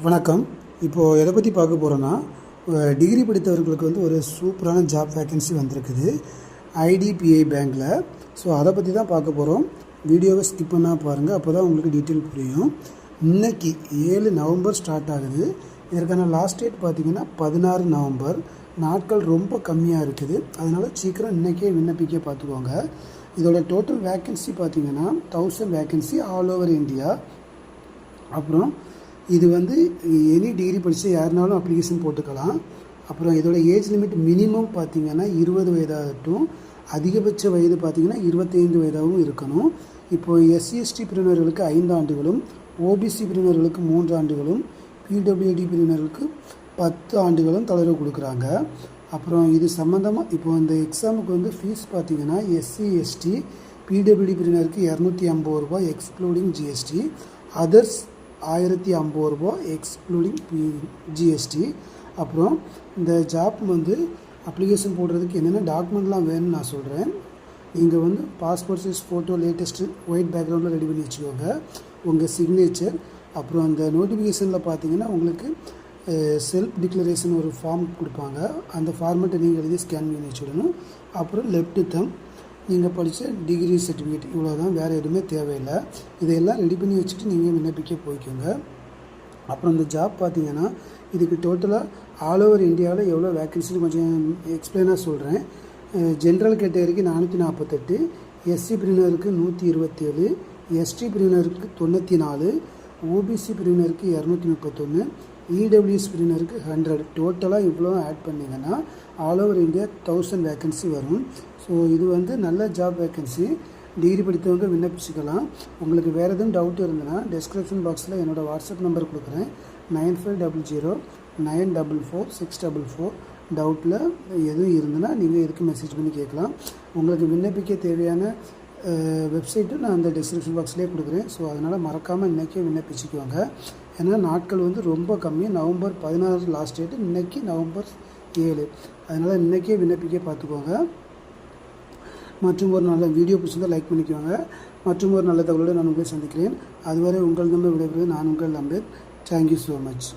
வணக்கம். இப்போது எதை பற்றி பார்க்க போகிறோன்னா டிகிரி படித்தவர்களுக்கு வந்து ஒரு சூப்பரான ஜாப் வேக்கன்சி வந்திருக்குது. ஐடிபிஐ பேங்க்கில் ஸோ அதை பற்றி தான் பார்க்க போகிறோம் வீடியோவை ஸ்கிப் பண்ணால் பாருங்கள் அப்போ தான் உங்களுக்கு டீட்டெயில் புரியும். இன்றைக்கி ஏழு நவம்பர் ஸ்டார்ட் ஆகுது. இதற்கான லாஸ்ட் டேட் பார்த்தீங்கன்னா பதினாறு நவம்பர். நாட்கள் ரொம்ப கம்மியாக இருக்குது. அதனால் சீக்கிரம் இன்றைக்கே விண்ணப்பிக்க பார்த்துக்கோங்க. இதோட டோட்டல் வேக்கன்சி பார்த்திங்கன்னா thousand vacancy all over India அப்புறம் இது வந்து எனி டிகிரி படித்த யாருனாலும் அப்ளிகேஷன் போட்டுக்கலாம். அப்புறம் இதோட ஏஜ் லிமிட் மினிமம் பார்த்திங்கன்னா இருபது வயதாகட்டும் அதிகபட்ச வயது பார்த்திங்கன்னா இருபத்தைந்து வயதாகவும் இருக்கணும். இப்போது எஸ்சிஎஸ்டி பிரிவினர்களுக்கு ஐந்து ஆண்டுகளும் ஓபிசி பிரிவினர்களுக்கு மூன்று ஆண்டுகளும் பிடபிள்யூடி பிரிவினர்களுக்கு பத்து ஆண்டுகளும் தளர்வு கொடுக்குறாங்க. அப்புறம் இது சம்மந்தமாக இப்போ இந்த எக்ஸாமுக்கு வந்து ஃபீஸ் பார்த்திங்கன்னா எஸ்சி எஸ்டி பிடபிள்யூடி பிரிவினருக்கு இரநூத்தி ஐம்பது ரூபாய் எக்ஸ்க்ளூடிங் ஜிஎஸ்டி அதர்ஸ் ஆயிரத்தி ஐம்பது ரூபா எக்ஸ்க்ளூடிங் பி ஜிஎஸ்டி அப்புறம் இந்த ஜாப் வந்து அப்ளிகேஷன் போடுறதுக்கு என்னென்ன டாக்குமெண்ட்லாம் வேணும்னு நான் சொல்கிறேன் நீங்கள் வந்து passport size photo latest white பேக்ரவுண்டில் ரெடி பண்ணி வச்சுக்கோங்க. உங்கள் சிக்னேச்சர் அப்புறம் அந்த நோட்டிஃபிகேஷனில் பார்த்தீங்கன்னா உங்களுக்கு செல்ஃப் டிக்ளரேஷன் ஒரு ஃபார்ம் கொடுப்பாங்க. அந்த ஃபார்மெட்டை நீங்கள் எழுதி ஸ்கேன் பண்ணி வச்சுடணும். அப்புறம் லெஃப்ட்டு தம் நீங்கள் படித்த டிகிரி சர்டிஃபிகேட் இவ்வளோ தான் வேறு எதுவுமே தேவையில்லை. இதையெல்லாம் ரெடி பண்ணி வச்சுட்டு நீங்கள் விண்ணப்பிக்க போய்க்கோங்க. அப்புறம் இந்த ஜாப் பார்த்தீங்கன்னா இதுக்கு டோட்டலாக ஆல் ஓவர் இந்தியாவில் எவ்வளோ வேக்கன்சின்னு கொஞ்சம் எக்ஸ்பிளைனாக சொல்கிறேன் ஜென்ரல் கேட்டகரிக்கு நானூற்றி நாற்பத்தெட்டு எஸ்சி பிரினருக்கு நூற்றி இருபத்தேழு எஸ்டி பிரினருக்கு தொண்ணூற்றி நாலு ஓபிசி பிரிவினருக்கு இரநூத்தி முப்பத்தொன்று இடபிள்யூஎஸ் பிரிவினருக்கு ஹண்ட்ரட் டோட்டலாக இவ்வளோ ஆட் பண்ணிங்கன்னா all over India thousand vacancy வரும். ஸோ இது வந்து நல்ல ஜாப் வேக்கன்சி டிகிரி படித்தவங்க விண்ணப்பிச்சுக்கலாம். உங்களுக்கு வேறு எதுவும் டவுட் இருந்ததுன்னா டிஸ்கிரிப்ஷன் பாக்ஸில் என்னோடய வாட்ஸ்அப் நம்பர் கொடுக்குறேன். Nine five double zero nine double four six double four டவுட்டில் எதுவும் இருந்ததுன்னா நீங்கள் இதுக்கு மெசேஜ் பண்ணி கேட்கலாம். உங்களுக்கு விண்ணப்பிக்க தேவையான வெப்சைட்டும் நான் அந்த டிஸ்கிரிப்ஷன் பாக்ஸ்லேயே கொடுக்குறேன். ஸோ அதனால் மறக்காமல் இன்றைக்கே விண்ணப்பிச்சுக்குவாங்க ஏன்னா நாட்கள் வந்து ரொம்ப கம்மி. நவம்பர் பதினாறு லாஸ்ட் டேட்டு இன்றைக்கி நவம்பர் ஏழு. அதனால் இன்றைக்கே விண்ணப்பிக்க பார்த்துக்கோங்க. மற்றும் ஒரு நல்ல வீடியோ பிடிச்சிருந்தால் லைக் பண்ணிக்குவாங்க மற்றும் ஒரு நல்ல தகவலோடு நான் உங்களை சந்திக்கிறேன். அதுவரை உங்கள் நம்ம விடைபெறுவது நான் உங்கள் நம்பர் தேங்க்யூ ஸோ மச்